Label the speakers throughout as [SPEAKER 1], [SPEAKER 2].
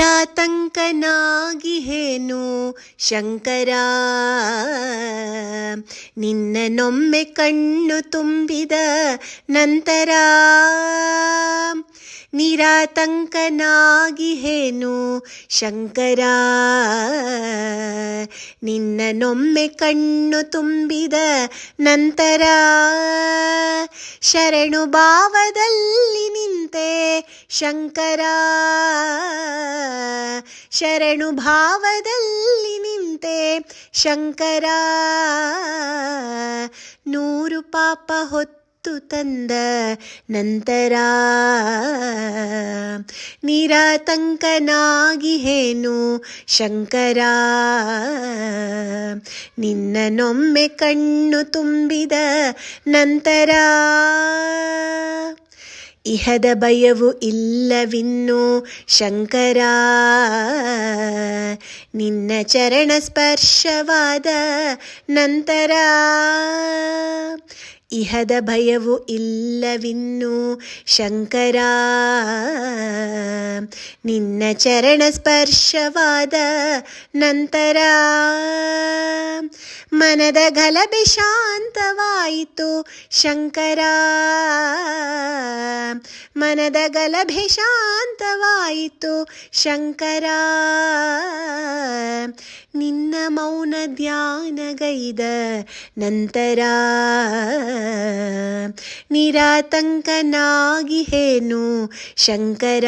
[SPEAKER 1] ನಿರಾತಂಕನಾಗಿಹೇನು ಶಂಕರ. ನಿನ್ನನೊಮ್ಮೆ ಕಣ್ಣು ತುಂಬಿದ ನಂತರ ನಿರಾತಂಕನಾಗಿಹೇನು ಶಂಕರ. ನಿನ್ನನೊಮ್ಮೆ ಕಣ್ಣು ತುಂಬಿದ ನಂತರ ಶರಣು ಭಾವದಲ್ಲಿ ನಿಂತೆ ಶಂಕರ. ಶರಣು ಭಾವದಲ್ಲಿ ನಿಂತೆ ಶಂಕರ, ನೂರು ಪಾಪ ಹೊತ್ತು ತಂದ ನಂತರ ನಿರಾತಂಕನಾಗಿಹೇನು ಶಂಕರ, ನಿನ್ನನೊಮ್ಮೆ ಕಣ್ಣು ತುಂಬಿದ ನಂತರ ಇಹದ ಭಯವು ಇಲ್ಲವಿನ್ನು ಶಂಕರ. ನಿನ್ನ ಚರಣ ಸ್ಪರ್ಶವಾದ ನಂತರ ಇಹದ ಭಯವು ಇಲ್ಲವಿನ್ನು ಶಂಕರ. ನಿನ್ನ ಚರಣ ಸ್ಪರ್ಶವಾದ ನಂತರ ಮನದ ಗಲಭೆ ಶಾಂತವಾಯಿತು ಶಂಕರ. ಮನದ ಗಲಭೆ ಶಾಂತವಾಯಿತು ಶಂಕರ. ನಿನ್ನ ಮೌನ ಧ್ಯಾನಗೈದ ನಂತರ ನಿರಾತಂಕನಾಗಿಹೇನು ಶಂಕರ.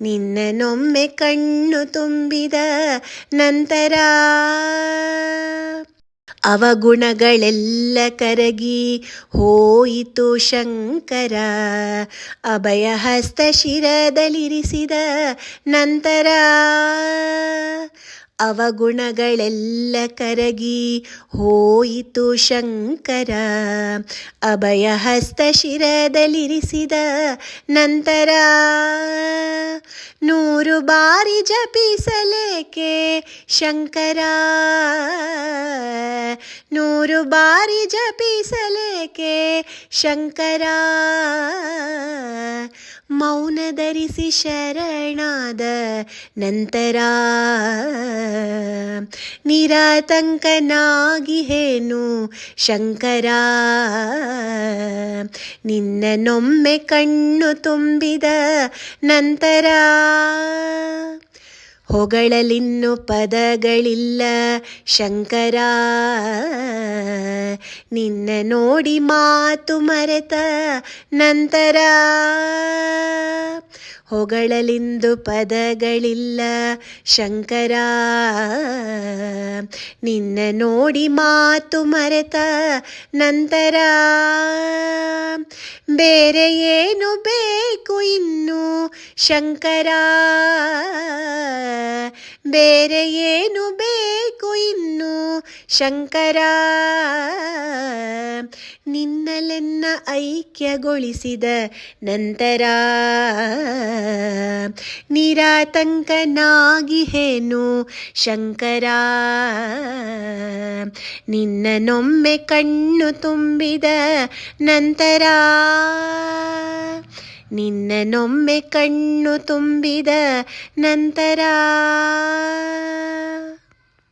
[SPEAKER 1] ನಿನ್ನನೊಮ್ಮೆ ಕಣ್ಣು ತುಂಬಿದ ನಂತರ ಅವಗುಣಗಳೆಲ್ಲ ಕರಗಿ ಹೋಯಿತು ಶಂಕರ. ಅಭಯ ಹಸ್ತ ಶಿರದಲ್ಲಿರಿಸಿದ ನಂತರ ಅವಗುಣಗಳೆಲ್ಲ ಕರಗಿ ಹೋಯಿತು ಶಂಕರ. ಅಭಯ ಹಸ್ತ ಶಿರದಲ್ಲಿರಿಸಿದ ನಂತರ ನೂರು ಬಾರಿ ಜಪಿಸಲೇಕೆ ಶಂಕರ? ನೂರು ಬಾರಿ ಜಪಿಸಲೇಕೆ ಶಂಕರ? ಮೌನ ಧರಿಸಿ ಶರಣಾದ ನಂತರ ನಿರಾತಂಕನಾಗಿಹೇನು ಶಂಕರ ನಿನ್ನನೊಮ್ಮೆ ಕಣ್ಣು ತುಂಬಿದ ನಂತರ ಹೊಗಳಲಿನ್ನು ಪದಗಳಿಲ್ಲ ಶಂಕರ. ನಿನ್ನ ನೋಡಿ ಮಾತು ಮರೆತ ನಂತರ ಹೊಗಳಲಿಂದು ಪದಗಳಿಲ್ಲ ಶಂಕರ. ನಿನ್ನ ನೋಡಿ ಮಾತು ಮರೆತ ನಂತರ ಬೇರೆ ಏನು ಬೇಕು ಇನ್ನು? ಶಂಕರ, ಬೇರೆ ಏನು ಬೇಕು ಇನ್ನು? ಶಂಕರ, ನಿನ್ನಲೆನ್ನ ಐಕ್ಯಗೊಳಿಸಿದ ನಂತರ ನಿರಾತಂಕನಾಗಿಹೇನು? ಶಂಕರ, ನಿನ್ನನೊಮ್ಮೆ ಕಣ್ಣು ತುಂಬಿದ ನಂತರ ನಿನ್ನನೊಮ್ಮೆ ಕಣ್ಣು ತುಂಬಿದ ನಂತರ